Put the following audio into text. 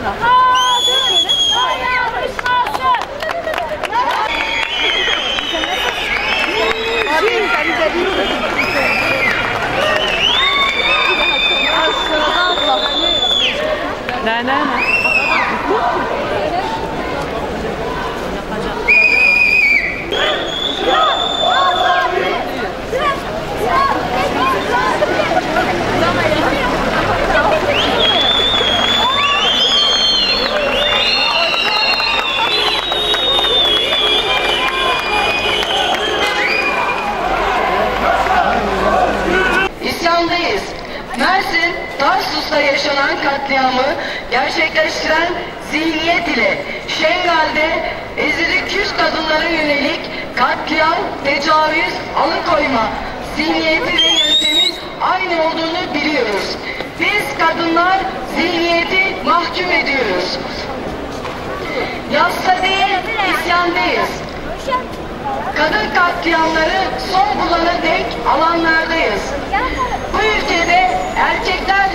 Mariana. لا لا لا Mersin, Tarsus'ta yaşanan katliamı gerçekleştiren zihniyet ile Şengal'de ezili Kürt kadınlara yönelik katliam, tecavüz, alıkoyma zihniyeti ve yöntemin aynı olduğunu biliyoruz. Biz kadınlar zihniyeti mahkum ediyoruz. Yasta değil, isyandayız. Kadın katliamları son bulana dek alanlardayız. Bu ülkede erkekler